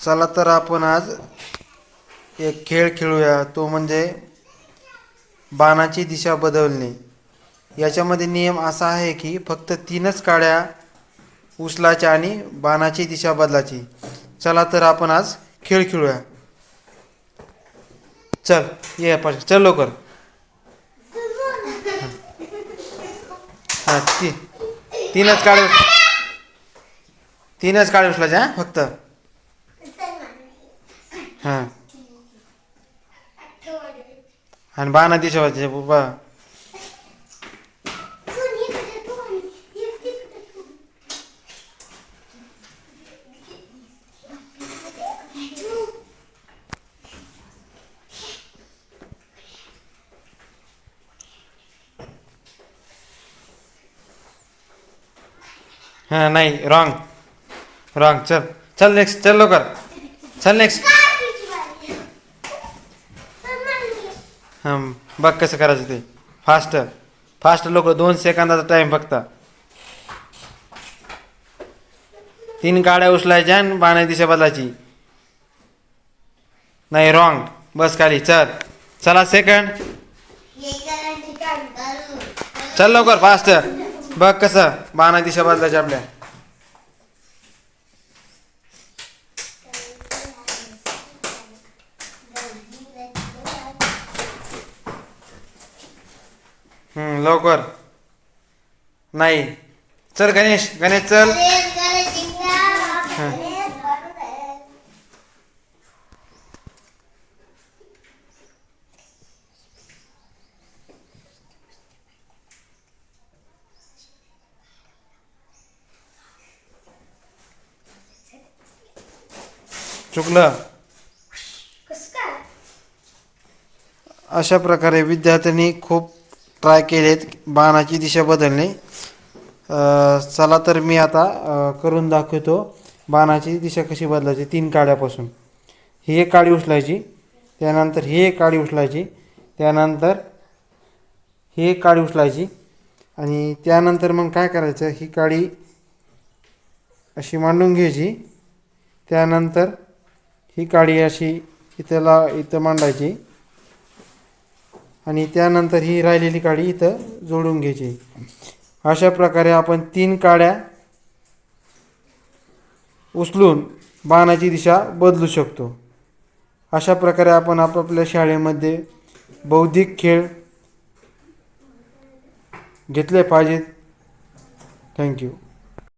चला तर आपण आज एक खेळ खेळूया. तो म्हणजे बाणाची दिशा बदलणे. याच्यामध्ये नियम असा आहे की फक्त तीनच काड्या उचलायच्या आणि बाणाची दिशा बदलायची. चला तर आपण आज खेळ खेळूया. चल ये पाच चल लवकर. हां ती तीनच काळे तीनच काढे उचलायच्या हां फक्त. हां. आणि बाणा दिशा बाबा हां नाही रॉंग रॉंग चल चल नेक्स्ट चल लवकर. चल नेक्स्ट हं बघ कसं करायचं ते. फास्ट फास्ट लोक दोन सेकंदाचा टाईम फक्त तीन गाड्या उचलायच्या आणि बाणा दिशा बदलायची. नाही रॉंग बस खाली. चल. चला सेकंड चल लवकर. फास्ट बघ कसं बाणा दिशा बदलायची आपल्या. लवकर. नाही. चल गणेश गणेश चल. चुकलं. अशा प्रकारे विद्यार्थ्यांनी खूप ट्राय केलेत बाणाची दिशा बदलणे चला तर मी आता करून दाखवतो बाणाची दिशा कशी बदलायची तीन काड्यापासून. ही एक काडी उचलायची त्यानंतर ही एक काडी उचलायची त्यानंतर ही एक काडी उचलायची आणि त्यानंतर मग काय करायचं ही काडी अशी मांडून घ्यायची त्यानंतर ही काडी अशी इथं ला इथं मांडायची. आणि त्यानंतर ही राहिलेली काडी इथं जोडून घ्यायची. अशा प्रकारे आपण तीन काड्या उचलून बाणाची दिशा बदलू शकतो. अशा प्रकारे आपण आपापल्या शाळेमध्ये बौद्धिक खेळ घेतले पाहिजेत. थँक्यू